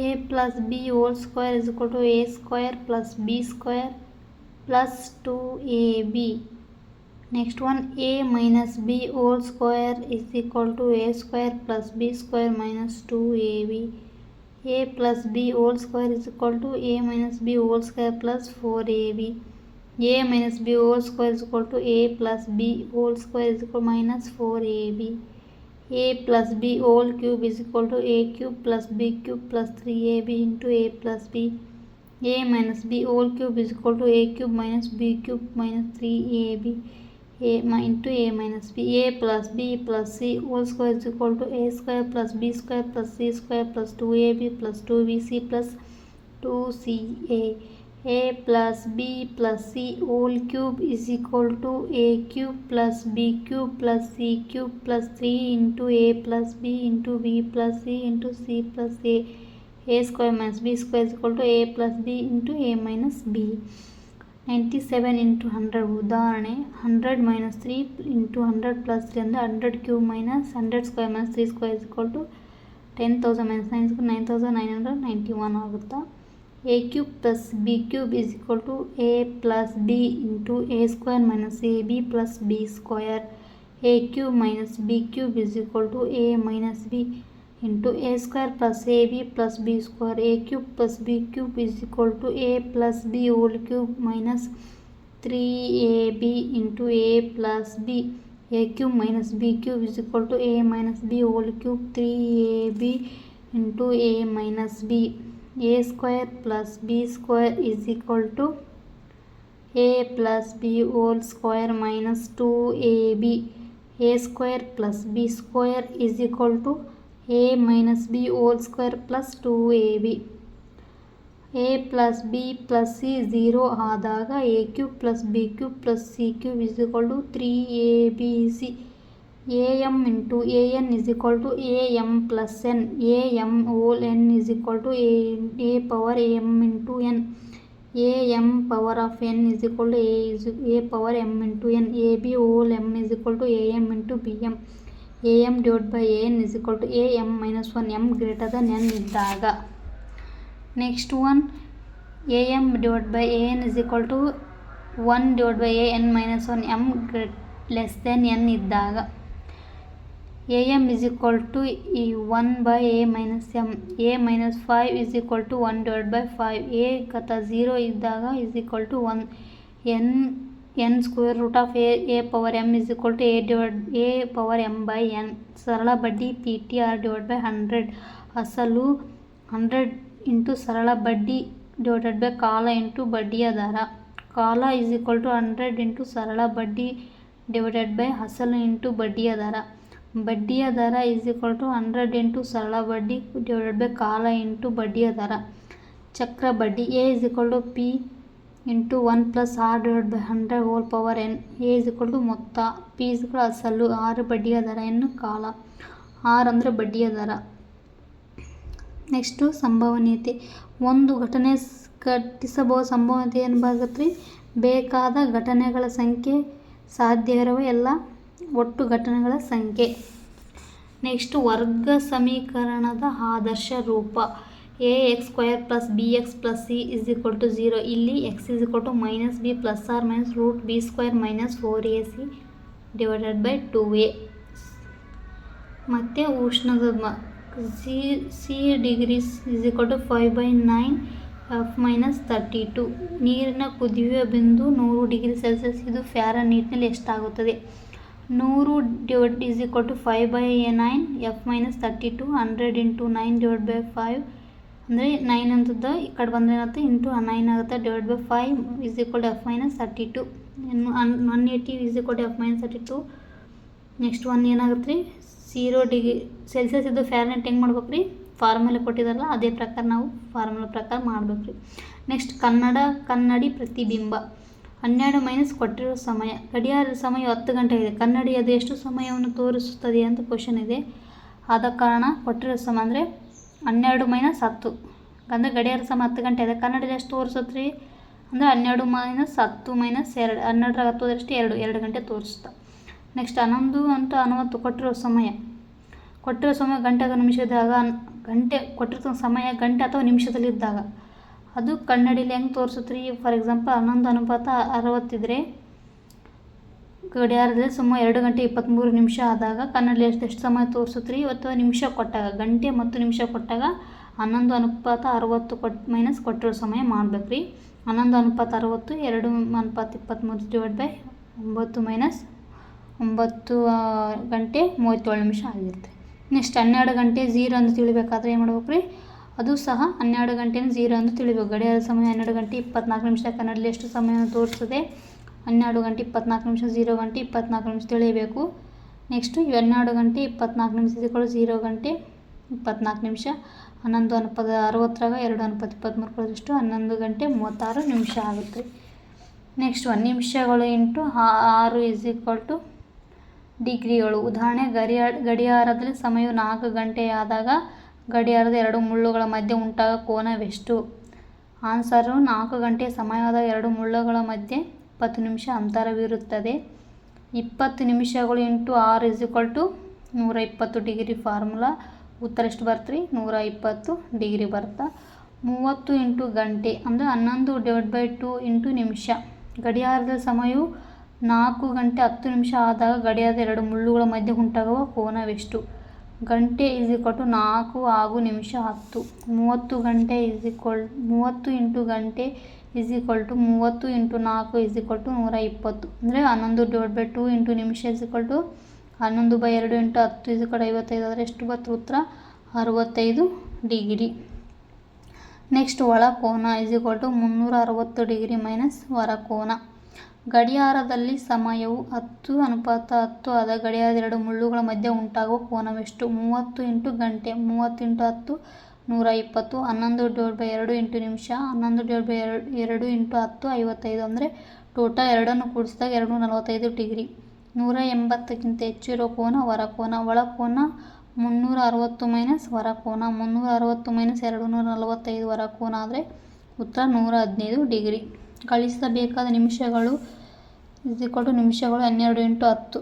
A plus B whole square is equal to A square plus B square plus two A B next one A minus B whole square is equal to A square plus B square minus two A B A plus B whole square is equal to A minus B whole square plus four A B A minus B whole square is equal to A plus B whole square is equal minus four A B a plus b all cube is equal to a cube plus b cube plus 3ab into a plus b. A minus b all cube is equal to a cube minus b cube minus 3ab a into a minus b. A plus b plus c all square is equal to a square plus b square plus c square plus 2ab plus 2bc plus 2ca a plus b plus c whole cube is equal to a cube plus b cube plus c cube plus 3 into a plus b into b plus c into c plus a a square minus b square is equal to a plus b into a minus b ninety seven into hundred ಉದಾಹರಣೆ hundred minus three into hundred plus three ಅಂದರೆ hundred cube minus hundred square minus three square is equal to ten thousand minus nine nine thousand nine hundred ninety one ಆಗುತ್ತಾ A cube plus B cube is equal to A plus B into A square minus A B plus B square A cube minus B cube is equal to A minus B into A square plus A B plus B square A cube plus B cube is equal to A plus B whole cube minus three A B into A plus B A cube minus B cube is equal to A minus B whole cube three A B into A minus B square is equal to a plus b whole square minus 2ab a square plus b square is equal to a minus b whole square plus 2ab a plus b plus c 0 ಆದಾಗ a cube plus B cube plus C cube is equal to three A B C A M into A N is equal to A M plus N A M whole N is equal to A A power M into N A M power of N is equal to A is A power M into N A B whole M is equal to A M into B M A M divide by A N is equal to A M minus one M greater than N ಇದ್ದಾಗ. Next one A M divide by A N is equal to one divide by A N minus one M great less than N ಇದ್ದಾಗ. A M is equal to ಈ one by A minus M A minus five is equal to one divide by five A ಗತ zero ಇದ್ದಾಗ is equal to one N N square root of A A power M is to A divide A power M by N ಸರಳ ಬಡ್ಡಿ P T R divide by hundred ಅಸಲು hundred into ಸರಳ ಬಡ್ಡಿ divided by ಕಾಲ into ಬಡ್ಡಿಯ ದರ. ಕಾಲ is equal to hundred into ಸರಳ ಬಡ್ಡಿ ಡಿವೈಡೆಡ್ ಬೈ ಅಸಲು ಇಂಟು ದರ. ಬಡ್ಡಿಯ ದರ ಈಸ್ ಹಂಡ್ರೆಡ್ ಇಂಟು ಸರಳ ಬಡ್ಡಿ ಡಿವೈಡೆಡ್ ಬೈ ಕಾಲ ಇಂಟು ಬಡ್ಡಿಯ ದರ. ಚಕ್ರ ಬಡ್ಡಿ A is equal to P into one plus R divide by hundred whole power N A is equal to ಮೊತ್ತ. ಪಿ ಇಸ್ ಈಕ್ವಲ್ ಅಸಲು. ಆರು ಬಡ್ಡಿಯ ದರ ಎನ್ನು ಕಾಲ. ಆರ್ ಅಂದರೆ ಬಡ್ಡಿಯ ದರ. ನೆಕ್ಸ್ಟು ಸಂಭವನೀಯತೆ. ಒಂದು ಘಟನೆ ಘಟಿಸಬಹು ಸಂಭವನೀಯತೆ ಏನು ಬರುತ್ತೆ ಬೇಕಾದ ಘಟನೆಗಳ ಸಂಖ್ಯೆ ಸಾಧ್ಯ ಇರುವ ಎಲ್ಲ ಒಟ್ಟು ಘಟನೆಗಳ ಸಂಖ್ಯೆ. ನೆಕ್ಸ್ಟ್, ವರ್ಗ ಸಮೀಕರಣದ ಆದರ್ಶ ರೂಪ. A, X square plus B, X plus C is equal to zero. ಇಲ್ಲಿ X is equal to minus B plus or minus root B square minus four A C divided by two A. ಮತ್ತು ಉಷ್ಣದ C C degrees is equal to five by nine F minus thirty two. ನೀರಿನ ಕುದಿಯುವ ಬಿಂದು ನೂರು degree Celsius. ಇದು ಫ್ಯಾರ ನೀಟ್ನಲ್ಲಿ ಎಷ್ಟಾಗುತ್ತದೆ? ನೂರು divide is equal to five by nine, F minus thirty two, hundred into nine divide by five. ಅಂದರೆ nine ಅಂತದ್ದು ಈ ಕಡೆ ಬಂದರೆ ಏನಾಗುತ್ತೆ? ಇಂಟು ನೈನ್ ಆಗುತ್ತೆ, divide by five is equal to F minus thirty two. One eighty is equal to F minus thirty two. Next one ಏನಾಗುತ್ತೆ ರೀ zero degree, Celsius ಇದು ಫ್ಯಾರನೆಟ್ ಹೆಂಗೆ ಮಾಡ್ಬೇಕು ರೀ ಫಾರ್ಮುಲೆ ಕೊಟ್ಟಿದ್ದಾರಲ್ಲ, ಅದೇ ಪ್ರಕಾರ ನಾವು ಫಾರ್ಮುಲಾ ಪ್ರಕಾರ ಮಾಡ್ಬೇಕು ರೀ ನೆಕ್ಸ್ಟ್ ಕನ್ನಡ ಕನ್ನಡಿ ಪ್ರತಿಬಿಂಬ. ಹನ್ನೆರಡು ಮೈನಸ್ ಕೊಟ್ಟಿರೋ ಸಮಯ. ಗಡಿಯಾರದ ಸಮಯ ಹತ್ತು ಗಂಟೆ ಇದೆ. ಕನ್ನಡಿ ಅದು ಎಷ್ಟು ಸಮಯವನ್ನು ತೋರಿಸುತ್ತದೆ ಅಂತ ಕ್ವಶನ್ ಇದೆ. ಆದ ಕಾರಣ ಕೊಟ್ಟಿರೋ ಸಮಯ ಅಂದರೆ ಹನ್ನೆರಡು ಮೈನಸ್ ಹತ್ತು. ಅಂದರೆ ಗಡಿಯಾರ ಸಮಯ ಹತ್ತು ಗಂಟೆ ಇದೆ. ಕನ್ನಡದಲ್ಲಿ ಎಷ್ಟು ತೋರಿಸುತ್ತೆ ಅಂದರೆ ಹನ್ನೆರಡು ಮೈನಸ್ ಹತ್ತು ಮೈನಸ್ ಎರಡು. ಹನ್ನೆರಡರ ಹತ್ತು ಅದರಷ್ಟು ಎರಡು. ಎರಡು ಗಂಟೆ ತೋರಿಸ್ತಾ ನೆಕ್ಸ್ಟ್ ಹನ್ನೊಂದು ಅಂತ ಹನ್ನೊಂದು ಕೊಟ್ಟಿರೋ ಸಮಯ. ಕೊಟ್ಟಿರೋ ಸಮಯ ಗಂಟೆ ಅಥವಾ ನಿಮಿಷದಾಗ ಗಂಟೆ ಕೊಟ್ಟಿರೋ ಸಮಯ ಗಂಟೆ ಅಥವಾ ನಿಮಿಷದಲ್ಲಿದ್ದಾಗ ಅದು ಕನ್ನಡಿಲಿ ಹೆಂಗೆ ತೋರಿಸುತ್ತೆ ರೀ ಫಾರ್ ಎಕ್ಸಾಂಪಲ್ ಹನ್ನೊಂದು ಅನುಪಾತ ಅರವತ್ತಿದ್ರೆ ಗಡಿಯಾರದಲ್ಲಿ ಸುಮಾರು ಎರಡು ಗಂಟೆ ಇಪ್ಪತ್ತ್ಮೂರು ನಿಮಿಷ ಆದಾಗ ಕನ್ನಡಲಿ ಎಷ್ಟು ಎಷ್ಟು ಸಮಯ ತೋರಿಸುತ್ತೆ ರೀ ಅಥವಾ ನಿಮಿಷ ಕೊಟ್ಟಾಗ, ಗಂಟೆ ಮತ್ತು ನಿಮಿಷ ಕೊಟ್ಟಾಗ ಹನ್ನೊಂದು ಅನುಪಾತ ಅರವತ್ತು ಕೊಟ್ಟು ಮೈನಸ್ ಕೊಟ್ಟಿರೋ ಸಮಯ ಮಾಡ್ಬೇಕು ರೀ ಹನ್ನೊಂದು ಅನುಪಾತ ಅರವತ್ತು, ಎರಡು ಅನುಪಾತ ಇಪ್ಪತ್ತ್ಮೂರು ಡಿವೈಡ್ ಬೈ ಒಂಬತ್ತು ಮೈನಸ್ ಒಂಬತ್ತು ಗಂಟೆ ಮೂವತ್ತೇಳು ನಿಮಿಷ ಆಗಿರುತ್ತೆ. ನೆಕ್ಸ್ಟ್ ಹನ್ನೆರಡು ಗಂಟೆ ಝೀರೋ ಅಂತ ತಿಳಿಬೇಕಾದ್ರೆ ಏನು ಮಾಡ್ಬೇಕು ರೀ ಅದು ಸಹ ಹನ್ನೆರಡು ಗಂಟೆನ ಜೀರೋ ಅಂತ ತಿಳಿಬೇಕು. ಗಡಿಯಾರ ಸಮಯ ಹನ್ನೆರಡು ಗಂಟೆ ಇಪ್ಪತ್ನಾಲ್ಕು ನಿಮಿಷ, ಕನ್ನಡದಲ್ಲಿ ಎಷ್ಟು ಸಮಯವನ್ನು ತೋರಿಸ್ತದೆ? ಹನ್ನೆರಡು ಗಂಟೆ ಇಪ್ಪತ್ನಾಲ್ಕು ನಿಮಿಷ ಝೀರೋ ಗಂಟೆ ಇಪ್ಪತ್ನಾಲ್ಕು ನಿಮಿಷ ತಿಳಿಯಬೇಕು. ನೆಕ್ಸ್ಟು ಹನ್ನೆರಡು ಗಂಟೆ ಇಪ್ಪತ್ನಾಲ್ಕು ನಿಮಿಷ ಇದಕ್ಕೂ ಝೀರೋ ಗಂಟೆ ಇಪ್ಪತ್ನಾಲ್ಕು ನಿಮಿಷ. ಹನ್ನೊಂದು ಅನುಪದ ಅರವತ್ತರಾಗ ಎರಡು ಅನುಪಾತ ಇಪ್ಪತ್ತ್ಮೂರು ಕಳೆದಷ್ಟು ಹನ್ನೊಂದು ಗಂಟೆ ಮೂವತ್ತಾರು ನಿಮಿಷ ಆಗುತ್ತೆ. ನೆಕ್ಸ್ಟ್ ಒಂದು ನಿಮಿಷಗಳು ಇಂಟು ಆರು ಇಸ್ ಈಕ್ವಲ್ ಟು ಡಿಗ್ರಿಗಳು ಉದಾಹರಣೆ ಗಡಿಯಾರ, ಗಡಿಯಾರದಲ್ಲಿ ಸಮಯವು ನಾಲ್ಕು ಗಂಟೆಯಾದಾಗ ಗಡಿಯಾರದ ಎರಡು ಮುಳ್ಳುಗಳ ಮಧ್ಯೆ ಉಂಟಾದ ಕೋನವೆಷ್ಟು? ಆನ್ಸರು ನಾಲ್ಕು ಗಂಟೆ ಸಮಯದ ಎರಡು ಮುಳ್ಳುಗಳ ಮಧ್ಯೆ ಇಪ್ಪತ್ತು ನಿಮಿಷ ಅಂತರವಿರುತ್ತದೆ ಇಪ್ಪತ್ತು ನಿಮಿಷಗಳು ಇಂಟು ಆರು ಇಸ್ ಈಕ್ವಲ್ ಟು ನೂರ ಇಪ್ಪತ್ತು ಡಿಗ್ರಿ ಫಾರ್ಮುಲಾ. ಉತ್ತರ ಎಷ್ಟು ಬರ್ತ್ರಿ? ನೂರ ಇಪ್ಪತ್ತು ಡಿಗ್ರಿ ಬರ್ತಾ. ಮೂವತ್ತು ಇಂಟು ಗಂಟೆ, ಅಂದರೆ ಹನ್ನೊಂದು ಡಿವೈಡ್ ಬೈ ಟು ಇಂಟು ನಿಮಿಷ. ಗಡಿಯಾರದ ಸಮಯವು ನಾಲ್ಕು ಗಂಟೆ ಹತ್ತು ನಿಮಿಷ ಆದಾಗ ಗಡಿಯಾರದ ಎರಡು ಮುಳ್ಳುಗಳ ಮಧ್ಯೆ ಉಂಟಾಗುವ ಕೋನವೆಷ್ಟು? ಗಂಟೆ ಈಸ್ ನಾಲ್ಕು ಹಾಗೂ ನಿಮಿಷ ಹತ್ತು. ಮೂವತ್ತು ಗಂಟೆ ಈಸ್ ಮೂವತ್ತು ಇಂಟು ಗಂಟೆ ಈಸ್ ಮೂವತ್ತು ಇಂಟು ನಾಲ್ಕು ಈಸ್ ನೂರ ಇಪ್ಪತ್ತು. ಅಂದರೆ ಹನ್ನೊಂದು ಡಿವೈಡ್ ಬೈ ಟು ಇಂಟು ನಿಮಿಷ ಈಸ್ ಹನ್ನೊಂದು ಬೈ ಎರಡು ಇಂಟು ಹತ್ತು ಈಸ್ ಐವತ್ತೈದು. ಆದರೆ ಎಷ್ಟು ಬತ್ತು ಉತ್ತರ? ಅರವತ್ತೈದು ಡಿಗ್ರಿ. ನೆಕ್ಸ್ಟ್ ಒಳ ಕೋನ ಈಕ್ವಲ್ ಮುನ್ನೂರ ಅರವತ್ತು ಡಿಗ್ರಿ ಮೈನಸ್ ಹೊರ ಕೋನ. ಗಡಿಯಾರದಲ್ಲಿ ಸಮಯವು ಹತ್ತು ಅನುಪಾತ ಹತ್ತು ಆದ ಗಡಿಯಾರದ ಎರಡು ಮುಳ್ಳುಗಳ ಮಧ್ಯೆ ಉಂಟಾಗುವ ಕೋನವೆಷ್ಟು? ಮೂವತ್ತು ಇಂಟು ಗಂಟೆ, ಮೂವತ್ತು ಇಂಟು ಹತ್ತು, ನೂರ ಇಪ್ಪತ್ತು, ಹನ್ನೊಂದು ಡಿವೈಡ್ ಬೈ ಎರಡು ಇಂಟು ನಿಮಿಷ, ಹನ್ನೊಂದು ಡಿವೈಡ್ ಬೈ ಎರಡು ಎರಡು ಇಂಟು ಹತ್ತು, ಐವತ್ತೈದು ಅಂದರೆ ಟೋಟಲ್ ಎರಡನ್ನು ಕೂಡಿಸಿದಾಗ ಎರಡು ನಲವತ್ತೈದು ಡಿಗ್ರಿ. ನೂರ ಎಂಬತ್ತಕ್ಕಿಂತ ಹೆಚ್ಚು ಇರೋ ಕೋನ ಹೊರ ಕೋನ, ಒಳ ಕೋನ ಮುನ್ನೂರ ಅರವತ್ತು ಮೈನಸ್ ಹೊರ ಕೋನ, ಮುನ್ನೂರ ಅರವತ್ತು ಮೈನಸ್ ಎರಡು ನೂರ ನಲವತ್ತೈದು ಹೊರ ಕೋನ ಆದರೆ ಉತ್ತರ ನೂರ ಹದಿನೈದು ಡಿಗ್ರಿ. ಗಳಿಸಬೇಕಾದ ನಿಮಿಷಗಳು, ಇದು ನಿಮಿಷಗಳು ಹನ್ನೆರಡು ಇಂಟು ಹತ್ತು.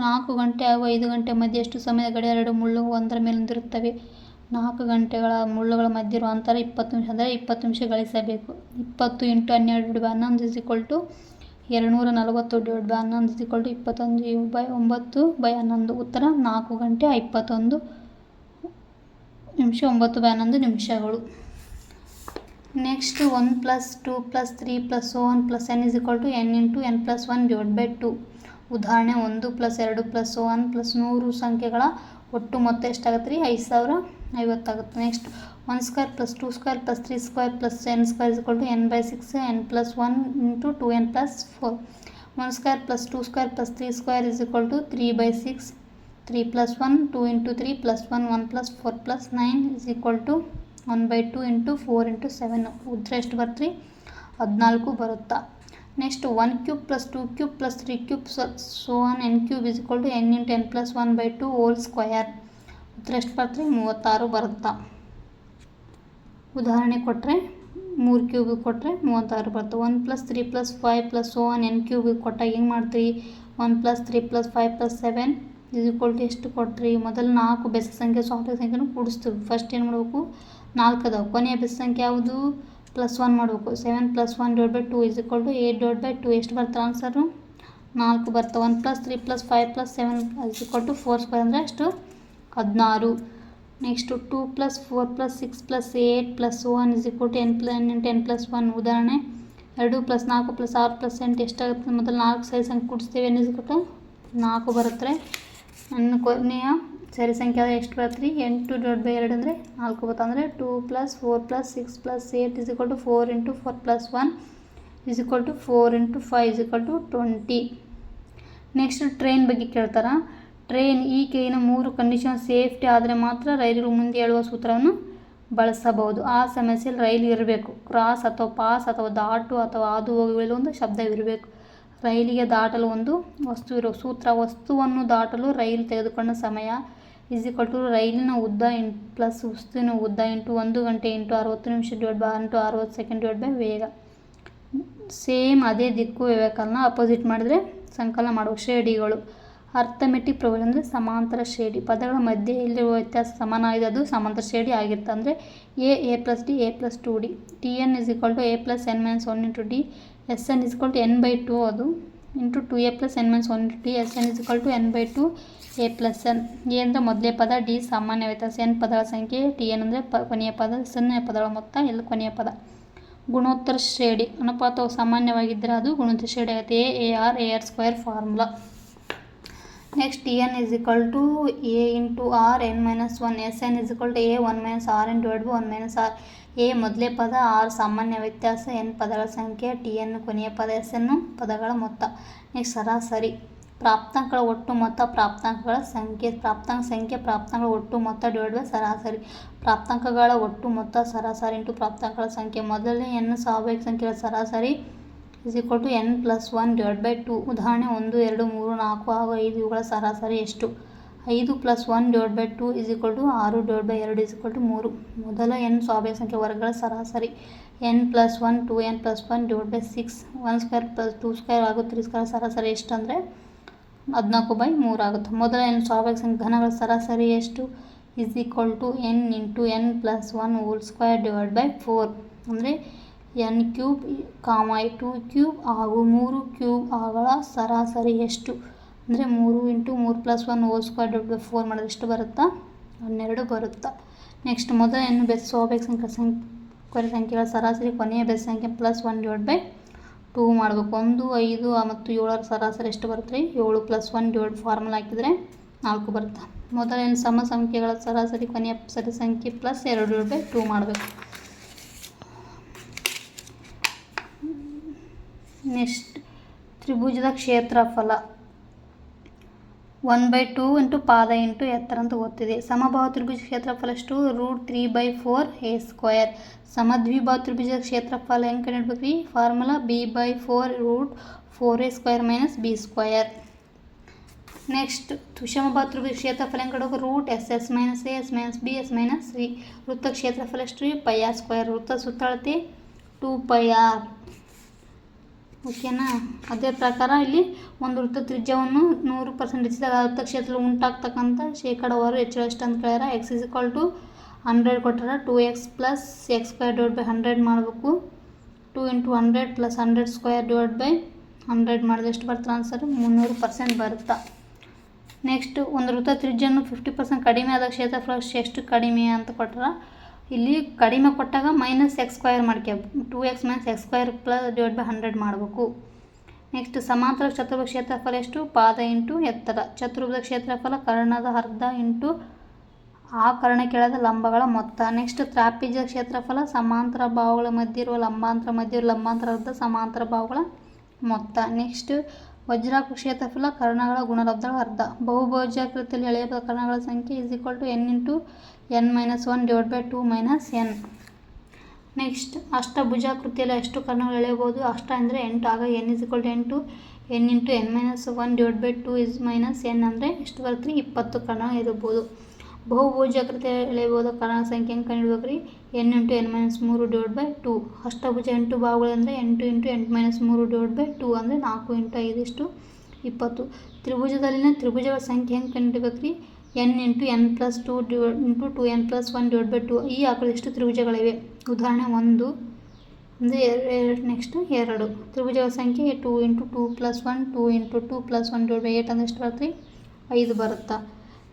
ನಾಲ್ಕು ಗಂಟೆ ಹಾಗೂ ಐದು ಗಂಟೆ ಮಧ್ಯೆ ಎಷ್ಟು ಸಮಯದ ಗಡಿ ಎರಡು ಮುಳ್ಳು ಒಂದರ ಮೇಲೊಂದಿರುತ್ತವೆ ನಾಲ್ಕು ಗಂಟೆಗಳ ಮುಳ್ಳುಗಳ ಮಧ್ಯೆ ಇರುವ ಅಂತರ ಇಪ್ಪತ್ತು ನಿಮಿಷ, ಅಂದರೆ ಇಪ್ಪತ್ತು ನಿಮಿಷ ಗಳಿಸಬೇಕು. ಇಪ್ಪತ್ತು ಇಂಟು ಹನ್ನೆರಡು ಬೈ ಹನ್ನೊಂದು ಇಸ್ ಈಕ್ವಲ್ ಟು ಎರಡುನೂರ ನಲವತ್ತು ಡಿವೈಡ್ ಬೈ ಹನ್ನೊಂದು ಇಸ್ ಈಕ್ವಲ್ ಟು ಇಪ್ಪತ್ತೊಂದು ಬೈ ಒಂಬತ್ತು ಬೈ ಹನ್ನೊಂದು. ಉತ್ತರ, ನಾಲ್ಕು ಗಂಟೆ ಇಪ್ಪತ್ತೊಂದು ನಿಮಿಷ, ಒಂಬತ್ತು ಬೈ ಹನ್ನೊಂದು ನಿಮಿಷಗಳು. Next one plus two plus three plus one plus N is equal to N into N plus one divide by two ಉದಾಹರಣೆ ಒಂದು ಪ್ಲಸ್ ಎರಡು ಪ್ಲಸ್ ಒನ್ ಪ್ಲಸ್ ನೂರು ಸಂಖ್ಯೆಗಳ ಒಟ್ಟು ಮೊತ್ತ ಎಷ್ಟಾಗುತ್ತೆ ರೀ ಐದು ಸಾವಿರ ಐವತ್ತಾಗುತ್ತೆ next one square plus two square plus three square plus n square is equal to n by six n plus one into two n plus four one square plus two square plus three square is equal to three by six three plus one two into three plus one one plus four plus nine is equal to one by two into four into seven. ಉತ್ತರ ಎಷ್ಟು ಬರ್ತ್ರಿ ಹದಿನಾಲ್ಕು ಬರುತ್ತಾ? Next one cube plus two cube plus three cube so one n cube is equal to n into n plus one by two whole square ಉತ್ತರ ಎಷ್ಟು ಬರ್ತೀರಿ ಮೂವತ್ತಾರು ಬರುತ್ತಾ? ಉದಾಹರಣೆ ಕೊಟ್ಟರೆ ಮೂರು ಕ್ಯೂಬ್ ಕೊಟ್ಟರೆ ಮೂವತ್ತಾರು ಬರುತ್ತೆ. One plus three plus five plus one n cube ಕೊಟ್ಟಾಗ ಹೆಂಗೆ ಮಾಡ್ತೀವಿ one plus three plus five plus seven is equal to ಎಷ್ಟು ಕೊಟ್ರಿ? ಮೊದಲು ನಾಲ್ಕು ಬೆಸ ಸಂಖ್ಯೆ ಸ್ವಾಭಾವಿಕ ಸಂಖ್ಯೆನೂ ಕೂಡಿಸ್ತೀವಿ. ಫಸ್ಟ್ ಏನು ಮಾಡಬೇಕು? ನಾಲ್ಕು ಕೊನೆಯ ಬೆಸ ಸಂಖ್ಯೆ ಯಾವುದು? ಪ್ಲಸ್ ಒನ್ ಮಾಡಬೇಕು. Seven plus one divide by two is equal to eight divide by two. ಎಷ್ಟು ಬರ್ತಾರೆ ಆನ್ಸರು? ನಾಲ್ಕು ಬರ್ತಾವೆ one plus three plus five plus seven is equal to four square ಅಂದರೆ ಎಷ್ಟು? ಹದಿನಾರು. Next two plus four plus six plus eight plus one is equal to n plus ten plus one. ಉದಾಹರಣೆ, ಎರಡು plus ನಾಲ್ಕು plus ಆರು plus ಎಂಟು. ಎಷ್ಟಾಗುತ್ತೆ? ಮೊದಲು ನಾಲ್ಕು ಸೈಜ್ ಹಂಗೆ ಕೂಡಿಸ್ತೀವಿ. ಏನು ಇಸ್ಕೊಟ್ಟು ನಾಲ್ಕು ಬರುತ್ತೆ. ನನ್ನ ಕೊನೆಯ ಸರಿ, ಸಂಖ್ಯೆ ಆದರೆ ಎಷ್ಟು ಬರುತ್ತೆ ರೀ ಎಂಟು ಡಿವೈಡ್ ಬೈ ಎರಡು ಅಂದರೆ ನಾಲ್ಕು ಅಂದರೆ two plus four plus six plus eight is equal to four into four plus one is equal to four into five is equal to twenty next train ಬಗ್ಗೆ ಕೇಳ್ತಾರೆ? ಟ್ರೈನ್ ಈ ಕೈನ ಮೂರು ಕಂಡೀಷನ್ ಸೇಫ್ಟಿ ಆದರೆ ಮಾತ್ರ ರೈಲು ಮುಂದೆ ಹೇಳುವ ಸೂತ್ರವನ್ನು ಬಳಸಬಹುದು. ಆ ಸಮಸ್ಯೆಯಲ್ಲಿ ರೈಲು ಇರಬೇಕು. ಕ್ರಾಸ್ ಅಥವಾ ಪಾಸ್ ಅಥವಾ ದಾಟು ಅಥವಾ ಹಾದು ಹೋಗುವಲ್ಲಿ ಒಂದು ಶಬ್ದವಿರಬೇಕು ರೈಲಿಗೆ ದಾಟಲು ಒಂದು ವಸ್ತು ಇರೋ ಸೂತ್ರ. ವಸ್ತುವನ್ನು ದಾಟಲು ರೈಲು ತೆಗೆದುಕೊಂಡ ಸಮಯ. ಇಸ್ ಈಕ್ವಲ್ ಟು ರೈಲಿನ ಉದ್ದ ಇನ್ ಪ್ಲಸ್ ಉಸ್ತಿನ ಉದ್ದ ಇಂಟು ಒಂದು ಗಂಟೆ ಇಂಟು ಅರವತ್ತು ನಿಮಿಷ ಡಿವೈಡ್ ಬೈ ಇಂಟು ಅರವತ್ತು ಸೆಕೆಂಡ್ ಡಿವೈಡ್ ಬೈ ವೇಗ. ಸೇಮ್ ಅದೇ ದಿಕ್ಕು ವ್ಯವಕಲನ ಅಪೋಸಿಟ್ ಮಾಡಿದ್ರೆ ಸಂಕಲನ ಮಾಡುವ ಶ್ರೇಡಿಗಳು ಅರ್ಥಮೆಟಿಕ್ ಪ್ರೊವಿಷನ್ ಅಂದರೆ ಸಮಾಂತರ ಶ್ರೇಡಿ ಪದಗಳ ಮಧ್ಯೆ ಇಲ್ಲಿರುವ ವ್ಯತ್ಯಾಸ ಆಗಿದೆ ಅದು ಸಮಾಂತರ ಶ್ರೇಡಿ ಆಗಿರುತ್ತೆ. ಅಂದರೆ a a plus d, a plus two d. T n is equal to a plus n minus one into d s n is to n by two ಅದು into two a plus n minus one d s n is equal to n by two a plus n a ಅಂದರೆ ಮೊದಲೇ ಪದ D ಸಾಮಾನ್ಯ ವ್ಯತ್ಯಾಸ N ಪದಗಳ ಸಂಖ್ಯೆ T N ಅಂದರೆ ಕೊನೆಯ ಪದ ಸಣ್ಣ ಪದಗಳ ಮೊತ್ತ ಎಲ್ಲ ಕೊನೆಯ ಪದ. ಗುಣೋತ್ತರ ಶ್ರೇಣಿ. ಅನುಪಾತವು ಸಾಮಾನ್ಯವಾಗಿದ್ದರೆ ಅದು ಗುಣೋತ್ತರ ಶ್ರೇಣಿ ಆಗುತ್ತೆ. A a r a r square formula next t n is equal to a into r n minus one s n is equal to a one minus r n divide by one minus r a ಮೊದಲೇ ಪದ R ಸಾಮಾನ್ಯ ವ್ಯತ್ಯಾಸ N ಪದಗಳ ಸಂಖ್ಯೆ T N ಕೊನೆಯ ಪದ S N ಪದಗಳ ಮೊತ್ತ. ನೆಕ್ಸ್ಟ್ ಸರಾಸರಿ. ಪ್ರಾಪ್ತಾಂಕಗಳ ಒಟ್ಟು ಮೊತ್ತ, ಪ್ರಾಪ್ತಾಂಕಗಳ ಸಂಖ್ಯೆ, ಪ್ರಾಪ್ತಾಂಕ ಸಂಖ್ಯೆ, ಪ್ರಾಪ್ತಾಂಕಗಳ ಒಟ್ಟು ಮೊತ್ತ ಡಿವೈಡ್ ಬೈ ಸರಾಸರಿ. ಪ್ರಾಪ್ತಾಂಕಗಳ ಒಟ್ಟು ಮೊತ್ತ, ಸರಾಸರಿ ಇಂಟು ಪ್ರಾಪ್ತಾಂಕಗಳ ಸಂಖ್ಯೆ. ಮೊದಲನೇ ಎನ್ ಸ್ವಾಭಾವಿಕ ಸಂಖ್ಯೆಗಳ ಸರಾಸರಿ is equal to n plus one divide by two ಉದಾಹರಣೆ ಒಂದು, ಎರಡು, ಮೂರು, ನಾಲ್ಕು ಹಾಗೂ ಐದು ಇವುಗಳ ಸರಾಸರಿ ಎಷ್ಟು? ಐದು plus one divide by two is equal to ಆರು ಡಿವೈಡ್ ಬೈ ಎರಡು ಇಸ್ ಈಕ್ವಲ್ ಟು ಮೂರು. ಮೊದಲ ಎನ್ ಸ್ವಾಭಾವಿಕ ಸಂಖ್ಯೆ ವರ್ಗಗಳ ಸರಾಸರಿ. N plus one two n plus one divide by six one square plus two square ಹಾಗೂ ತ್ರೀ ಸ್ಕ್ವೇರ್ ಸರಾಸರಿ ಎಷ್ಟು ಅಂದರೆ ಹದಿನಾಲ್ಕು ಬೈ ಮೂರು ಆಗುತ್ತೆ. ಮೊದಲ ಎನ್ ಸ್ವಾಭಾವಿಕ ಸಂಖ್ಯೆ ಘನಗಳ ಸರಾಸರಿ ಎಷ್ಟು? Is equal to n into n plus one whole square divide by four ಅಂದರೆ n cube comma two cube ಹಾಗೂ ಮೂರು ಕ್ಯೂಬ್ ಅವುಗಳ ಸರಾಸರಿ ಎಷ್ಟು? ಅಂದರೆ ಮೂರು ಇಂಟು ಮೂರು plus one whole square by four ಮಾಡಿದ್ರೆ ಎಷ್ಟು ಬರುತ್ತಾ? ಹನ್ನೆರಡು ಬರುತ್ತಾ. ನೆಕ್ಸ್ಟ್ ಮೊದಲ ಎನ್ ಬೆಸ್ ಸ್ವಾಭಾವಿಕ ಸಂಖ್ಯೆ ಸಂಖ್ಯೆ ಸಂಖ್ಯೆಗಳ ಸರಾಸರಿ ಕೊನೆಯ ಬೆಸ್ ಸಂಖ್ಯೆ plus one divide by two ಮಾಡಬೇಕು. ಒಂದು, ಐದು ಮತ್ತು ಏಳರ ಸರಾಸರಿ ಎಷ್ಟು ಬರುತ್ತೆ? ರೀ ಏಳು ಪ್ಲಸ್ ಒನ್ ಡಿವೈಡ್ ಫಾರ್ಮುಲಾ ಹಾಕಿದರೆ ನಾಲ್ಕು ಬರುತ್ತೆ. ಮೊದಲ ಎನ್ ಸಮ ಸಂಖ್ಯೆಗಳ ಸರಾಸರಿ ಕೊನೆಯ ಸರಿ ಸಂಖ್ಯೆ ಪ್ಲಸ್ ಎರಡು ಡಿವೈಡ್ ಬೈ ಟೂ ಮಾಡಬೇಕು. ನೆಕ್ಸ್ಟ್ ತ್ರಿಭುಜದ ಕ್ಷೇತ್ರಫಲ ಒನ್ ಬೈ ಟೂ ಇಂಟು ಪಾದ ಇಂಟು ಎತ್ತರ ಅಂತ ಗೊತ್ತಿದೆ ಸಮಬಾಹು ತ್ರಿಭುಜ ಕ್ಷೇತ್ರಫಲ ಎಷ್ಟು root three by four a square ಸಮದ್ವಿಬಾಹು ತ್ರಿಭುಜದ ಕ್ಷೇತ್ರಫಲ ಹೆಂಗೆ ಕಂಡುಹಿಡ್ಬೇಕು ರೀ formula b by four root four a square minus b square next ಸುಷಮಬಾಹು ತ್ರಿಭುಜ ಕ್ಷೇತ್ರಫಲ ಹೆಂಗೆ ಕಂಡು root s s minus a s minus b s minus c ವೃತ್ತ ಕ್ಷೇತ್ರಫಲ ಎಷ್ಟು ರೀ ಪೈ ಆರ್ ಸ್ಕ್ವಯರ್ ವೃತ್ತ ಸುತ್ತಳತೆ ಟೂ ಪೈ ಆರ್ ಓಕೆನಾ ಅದೇ ಪ್ರಕಾರ ಇಲ್ಲಿ ಒಂದು ವೃತ್ತ ತ್ರಿಜ್ಯವನ್ನು ನೂರು ಪರ್ಸೆಂಟ್ ಹೆಚ್ಚಿದಾಗ ಅರ್ಥ ಕ್ಷೇತ್ರ ಉಂಟಾಗ್ತಕ್ಕಂಥ ಶೇಕಡವಾರು ಹೆಚ್ಚು ಎಷ್ಟು ಅಂತ ಕೇಳ್ಯಾರ. X is equal to hundred ಕೊಟ್ಟಾರ. Two x plus x square divide by hundred ಮಾಡಬೇಕು. Two into hundred plus hundred square divide by hundred ಮಾಡಿದ್ರೆ ಎಷ್ಟು ಬರ್ತಾರೆ ಆನ್ಸರ್ ಮುನ್ನೂರು ಪರ್ಸೆಂಟ್ ಬರುತ್ತಾ. ನೆಕ್ಸ್ಟ್ ಒಂದು ವೃತ್ತ ತ್ರಿಜ್ಯವನ್ನು ಫಿಫ್ಟಿ ಪರ್ಸೆಂಟ್ ಕಡಿಮೆ ಆದ ಕ್ಷೇತ್ರಫಲ ಎಷ್ಟು ಕಡಿಮೆ ಅಂತ ಕೊಟ್ಟಾರ? ಇಲ್ಲಿ ಕಡಿಮೆ ಕೊಟ್ಟಾಗ minus x square ಮಾಡ್ಕ್ಯ two x minus x square plus divide by hundred ಮಾಡಬೇಕು. ನೆಕ್ಸ್ಟ್ ಸಮಾಂತರ ಚತುರ್ಭುಜ ಕ್ಷೇತ್ರಫಲ ಎಷ್ಟು? ಪಾದ ಇಂಟು ಎತ್ತರ. ಚತುರ್ಭುಜ ಕ್ಷೇತ್ರಫಲ ಕರ್ಣದ ಅರ್ಧ ಇಂಟು ಆ ಕರ್ಣ ಕೆಳದ ಲಂಬಗಳ ಮೊತ್ತ. ನೆಕ್ಸ್ಟ್ ತ್ರಾಪಿಜ ಕ್ಷೇತ್ರಫಲ ಸಮಾಂತರ ಭಾವಗಳ ಮಧ್ಯೆ ಇರುವ ಲಂಬಾಂತರ ಮಧ್ಯೆ ಇರುವ ಲಂಬಾಂತರ ಅರ್ಧ ಸಮಾಂತರ ಭಾವಗಳ ಮೊತ್ತ. ನೆಕ್ಸ್ಟ್ ವಜ್ರಾಕೃತಿ ಕ್ಷೇತ್ರಫಲ ಕರ್ಣಗಳ ಗುಣಲಬ್ಧಗಳ ಅರ್ಧ. ಬಹುಭೋಜಾಕೃತಿಯಲ್ಲಿ ಎಳೆಯಬಹುದ ಕರ್ಣಗಳ ಸಂಖ್ಯೆ is equal to n into n minus one divide by two minus n. Next ಅಷ್ಟಭುಜಾಕೃತಿಯಲ್ಲಿ ಎಷ್ಟು ಕರ್ಣಗಳು ಎಳೆಯಬಹುದು? ಅಷ್ಟ ಅಂದರೆ ಎಂಟು. ಆಗ ಎನ್ ಇಸ್ ಇಕ್ವಲ್ ಟು ಎಂಟು. N into n minus one divide by two is minus n ಅಂದರೆ ಎಷ್ಟು ಬರುತ್ತೆ? ರೀ ಇಪ್ಪತ್ತು ಕರ್ಣ ಇರಬಹುದು ಬಹುಭುಜಾಕೃತಿ ಎಳೆಯಬಹುದ ಕರ್ಣ ಸಂಖ್ಯೆ ಹೆಂಗೆ ರೀ ಎನ್ ಇಂಟು ಎನ್ ಮೈನಸ್ ಮೂರು ಡಿವೈಡ್ ಬೈ ಟು ಅಷ್ಟಭುಜ ಎಂಟು ಭಾಗಗಳು ಅಂದರೆ ಎಂಟು ಇಂಟು ಎಂಟು ಮೈನಸ್ ಮೂರು ಡಿವೈಡ್ ಬೈ ಟು ಅಂದರೆ ನಾಲ್ಕು ಇಂಟು ಐದು ಇಷ್ಟು ಇಪ್ಪತ್ತು. ತ್ರಿಭುಜದಲ್ಲಿನ ತ್ರಿಭುಜಗಳ ಸಂಖ್ಯೆ ಹೆಂಗೆ ಕಂಡುಬೇಕು ರೀ n into n plus two divide into two n plus one divide by two, ಈ ಆಕಳು ಎಷ್ಟು ತ್ರಿಭುಜಗಳಿವೆ? ಉದಾಹರಣೆ ಒಂದು, ಅಂದರೆ ಎರಡು ನೆಕ್ಸ್ಟು ಎರಡು. ತ್ರಿಭುಜಗಳ ಸಂಖ್ಯೆ two into two plus one, two into two plus one divide by eight ಅಂದರೆ ಎಷ್ಟು ಬರುತ್ತೆ? ಐದು ಬರುತ್ತಾ?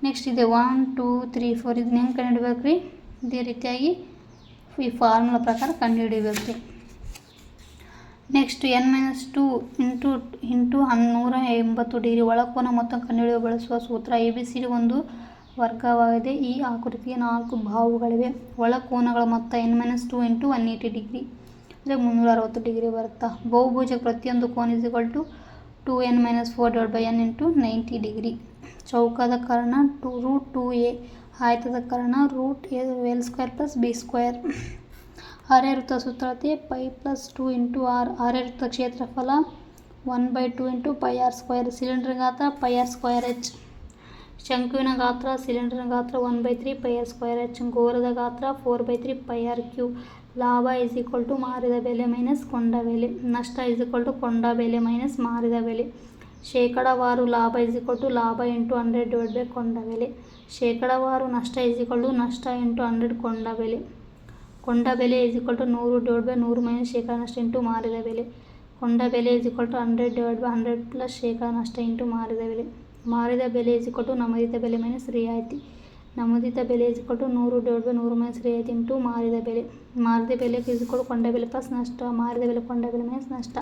ನೆಕ್ಸ್ಟ್ ಇದೆ ಒನ್, ಟೂ, ತ್ರೀ, ಫೋರ್, ಇದನ್ನ ಹೆಂಗೆ ಕಂಡುಹಿಡಬೇಕು ರೀ ಇದೇ ರೀತಿಯಾಗಿ ಈ ಫಾರ್ಮುಲಾ ಪ್ರಕಾರ ಕಂಡುಹಿಡಿಬೇಕು ರೀ next n minus two into into ನೂರ ಎಂಬತ್ತು ಡಿಗ್ರಿ ಒಳಕೋನ ಮೊತ್ತ ಕಂಡುಹಿಡಿಯಲು ಬಳಸುವ ಸೂತ್ರ ಎ ಬಿ ಸಿ ಡಿ ಒಂದು ವರ್ಗವಾಗಿದೆ. ಈ ಆಕೃತಿಗೆ ನಾಲ್ಕು ಭಾವುಗಳಿವೆ ಒಳಕೋನಗಳ ಮೊತ್ತ n minus two into one eighty degree ಅಂದರೆ ಮುನ್ನೂರ ಅರವತ್ತು ಡಿಗ್ರಿ ಬರುತ್ತಾ? ಬಹುಭುಜ ಪ್ರತಿಯೊಂದು ಕೋನ is equal to two n minus four divide by n into ninety degree ಚೌಕದ ಕಾರಣ ಟು ರೂಟ್ ಟು ಎ ಆಯತದ ಕಾರಣ root l square plus b square ಆರೆ ವೃತ್ತ ಸುತ್ತಳತೆ pi plus two into r ಆರೆ ವೃತ್ತ ಕ್ಷೇತ್ರಫಲ one by two into pi r square cylinder ಗಾತ್ರ ಪೈ ಆರ್ ಸ್ಕ್ವೇರ್ ಎಚ್ ಶಂಕುವಿನ ಗಾತ್ರ ಸಿಲಿಂಡರ್ನ ಗಾತ್ರ one by three pi r square h ಗೋರದ ಗಾತ್ರ four by three pi r cube ಲಾಭ ಇಸ್ ಈಕ್ವಲ್ ಟು ಮಾರಿದ ಬೆಲೆ ಮೈನಸ್ ಕೊಂಡ ಬೆಲೆ ನಷ್ಟ ಇಸ್ ಈಕ್ವಲ್ ಟು ಕೊಂಡ ಬೆಲೆ ಮೈನಸ್ ಮಾರಿದ ಬೆಲೆ ಶೇಕಡಾವಾರು ಲಾಭ ಇಸ್ ಟು ಲಾಭ ಇಂಟು ಹಂಡ್ರೆಡ್ ಡಿವೈಡ್ ಬೈ ಕೊಂಡ ಬೆಲೆ ಶೇಕಡಾವಾರು ನಷ್ಟ ಇಸ್ ಟು ನಷ್ಟ ಇಂಟು ಹಂಡ್ರೆಡ್ ಕೊಂಡ ಬೆಲೆ ಕೊಂಡ ಬೆಲೆ ಇಸ್ ಟು ನೂರು ಡಿವೈಡ್ ಬೈ ನೂರು ಮೈನಸ್ ಶೇಕಡಾ ನಷ್ಟ ಇಂಟು ಮಾರಿದ ಬೆಲೆ. ಕೊಂಡ ಬೆಲೆ is to hundred divide by hundred plus ಶೇಕಡಾ ನಷ್ಟ ಇಂಟು ಮಾರಿದ ಬೆಲೆ. ಮಾರಿದ ಬೆಲೆ ಇಸ್ ಟು ನಮೂದಿತ ಬೆಲೆ ಮೈನಸ್ ರಿಯಾಯಿತಿ. ನಮೂದಿತ ಬೆಲೆ ಇಸ್ ಟು ನೂರು ಡಿವೈಡ್ ಬೈ ನೂರು ಮೈನಸ್ ರಿಯಾಯಿತಿ ಇಂಟು ಮಾರಿದ ಬೆಲೆ. ಮಾರಿದ ಬೆಲೆ ಇಸ್ ಟು ಕೊಂಡ ಬೆಲೆ ಪ್ಲಸ್ ನಷ್ಟ. ಮಾರಿದ ಬೆಲೆ ಕೊಂಡ ಬೆಲೆ ಮೈನಸ್ ನಷ್ಟ.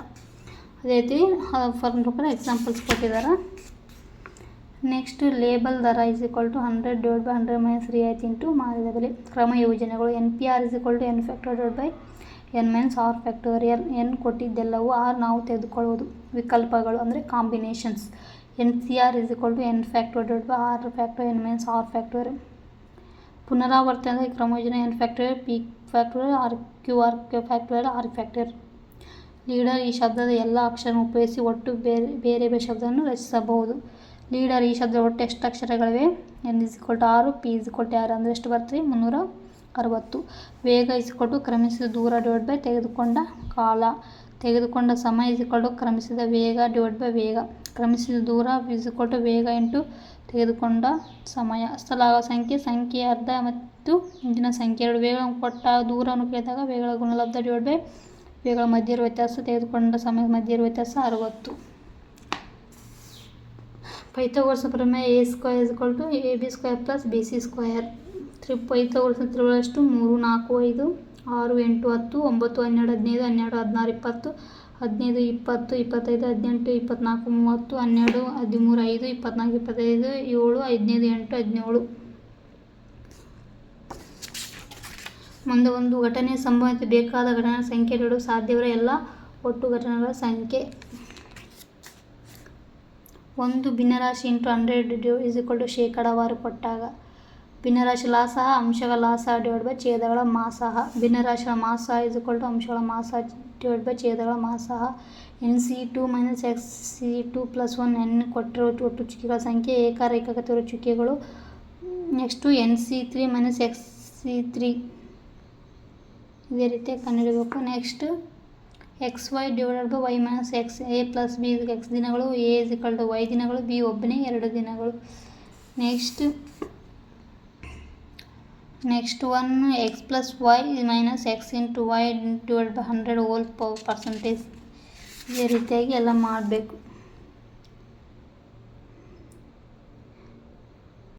ಅದೇ ರೀತಿ ಫಾರ್ಮ್ ಪ್ರಕಾರ ಎಕ್ಸಾಂಪಲ್ಸ್ ಕೊಟ್ಟಿದ್ದಾರೆ. ನೆಕ್ಸ್ಟ್ ಲೇಬಲ್ ದರ is equal to hundred divide by hundred minus ರಿಯಾಯಿತಿ ಇಂಟು ಮಾರಿದ ಬೆಲೆ ಕ್ರಮ ಯೋಜನೆಗಳು n p r is equal to n factor divide by n minus r factorial n ಕೊಟ್ಟಿದ್ದೆಲ್ಲವೂ r ನಾವು ತೆಗೆದುಕೊಳ್ಳುವುದು. ವಿಕಲ್ಪಗಳು ಅಂದರೆ combinations n c r is equal to n factor divide by r factor n minus r factorial ಪುನರಾವರ್ತನೆ ಕ್ರಮ ಯೋಜನೆ n factorial p factor r q r q factor r factor leader ಈ ಶಬ್ದದ ಎಲ್ಲ ಅಕ್ಷರವನ್ನು ಉಪಯೋಗಿಸಿ ಒಟ್ಟು ಬೇರೆ ಬೇರೆ ಬೇರೆ ಶಬ್ದವನ್ನು ರಚಿಸಬಹುದು. ಲೀಡರ್ ಈ ಶಬ್ದ ಒಟ್ಟು ಎಷ್ಟು ಅಕ್ಷರಗಳಿವೆ? ಎನ್ ಇಸ್ ಕೊಟ್ಟು ಆರು ಪಿ ಇಸ್ ಕೊಟ್ಟು ಆರು ಅಂದರೆ ಎಷ್ಟು ಬರ್ತೀವಿ ಮುನ್ನೂರ ಅರವತ್ತು. ವೇಗ ಇಸ್ ಕೊಟ್ಟು ಕ್ರಮಿಸಿದ ದೂರ ಡಿವೈಡ್ ಬೈ ತೆಗೆದುಕೊಂಡ ಕಾಲ. ತೆಗೆದುಕೊಂಡ ಸಮಯ ಇಸ್ ಕೊಟ್ಟು ಕ್ರಮಿಸಿದ ವೇಗ ಡಿವೈಡ್ ಬೈ ವೇಗ. ಕ್ರಮಿಸಿದ ದೂರ ಇಸ್ ಕೊಟ್ಟು ವೇಗ ಇಂಟು ತೆಗೆದುಕೊಂಡ ಸಮಯ. ಸ್ಥಳ ಸಂಖ್ಯೆ ಸಂಖ್ಯೆ ಅರ್ಧ ಮತ್ತು ಇಂದಿನ ಸಂಖ್ಯೆ. ಎರಡು ವೇಗ ಕೊಟ್ಟ ದೂರವನ್ನು ಕೇಳಿದಾಗ ವೇಗಗಳ ಗುಣಲಬ್ಧ ಡಿವೈಡ್ ಬೈ ವೇಗಗಳ ಮಧ್ಯ ಇರುವ ವ್ಯತ್ಯಾಸ, ತೆಗೆದುಕೊಂಡ ಸಮಯದ ಮಧ್ಯ ಇರುವ ವ್ಯತ್ಯಾಸ ಅರವತ್ತು. ಪೈಥಾಗೋರಸ್ ಪ್ರಮೇಯ A square is to A B square plus B C square. Three Pythagoras ತ್ರಿವಳಷ್ಟು ಮೂರು, ನಾಲ್ಕು, ಐದು, ಆರು, ಎಂಟು, ಹತ್ತು, ಒಂಬತ್ತು, ಹನ್ನೆರಡು, ಹದಿನೈದು, ಹನ್ನೆರಡು, ಹದಿನಾರು, ಇಪ್ಪತ್ತು, ಹದಿನೈದು, ಇಪ್ಪತ್ತು, ಇಪ್ಪತ್ತೈದು, ಹದಿನೆಂಟು ಇಪ್ಪತ್ತ್ನಾಲ್ಕು ಮೂವತ್ತು, ಹನ್ನೆರಡು, ಹದಿಮೂರು, ಐದು, ಇಪ್ಪತ್ನಾಲ್ಕು, ಇಪ್ಪತ್ತೈದು, ಏಳು, ಹದಿನೈದು, ಎಂಟು, ಹದಿನೇಳು. ಮುಂದೆ ಒಂದು ಘಟನೆ ಸಂಭವಿಸಬೇಕಾದ ಘಟನೆಗಳ ಸಂಖ್ಯೆ ಎರಡು ಸಾಧ್ಯವಿರೋ ಎಲ್ಲ ಒಟ್ಟು ಘಟನೆಗಳ ಸಂಖ್ಯೆ. ಒಂದು ಭಿನ್ನರಾಶಿ into hundred is equal to ಶೇಕಡಾವಾರು ಕೊಟ್ಟಾಗ. ಭಿನ್ನರಾಶಿ ಲಾಸಹ ಅಂಶಗಳ ಲಾಸ ಡಿವೈಡ್ ಬೈ ಛೇದಗಳ ಮಾಸಹ ಭಿನ್ನರಾಶಿಗಳ ಮಾಸ ಇಸ್ ಈಕ್ವಲ್ ಟು ಅಂಶಗಳ ಮಾಸ ಡಿವೈಡ್ ಬೈ ಛೇದಗಳ ಮಾಸಹ n c two minus x c two plus one n ಕೊಟ್ಟಿರೋ ಒಟ್ಟು ಚುಕ್ಕೆಗಳ ಸಂಖ್ಯೆ ಏಕರೇಖಕತಿರುವ ಚುಕ್ಕೆಗಳು. Next n c three minus x c three. ಇದೇ ರೀತಿ ಕಂಡುಹಿಡಬೇಕು next x y divided by y minus x a plus b x ದಿನಗಳು, a is equal to y ದಿನಗಳು, ಬಿ ಒಬ್ಬನೇ ಎರಡು ದಿನಗಳು. Next next one, x plus y minus x into y divide by hundred whole percentage. ಈ ರೀತಿಯಾಗಿ ಎಲ್ಲ ಮಾಡಬೇಕು.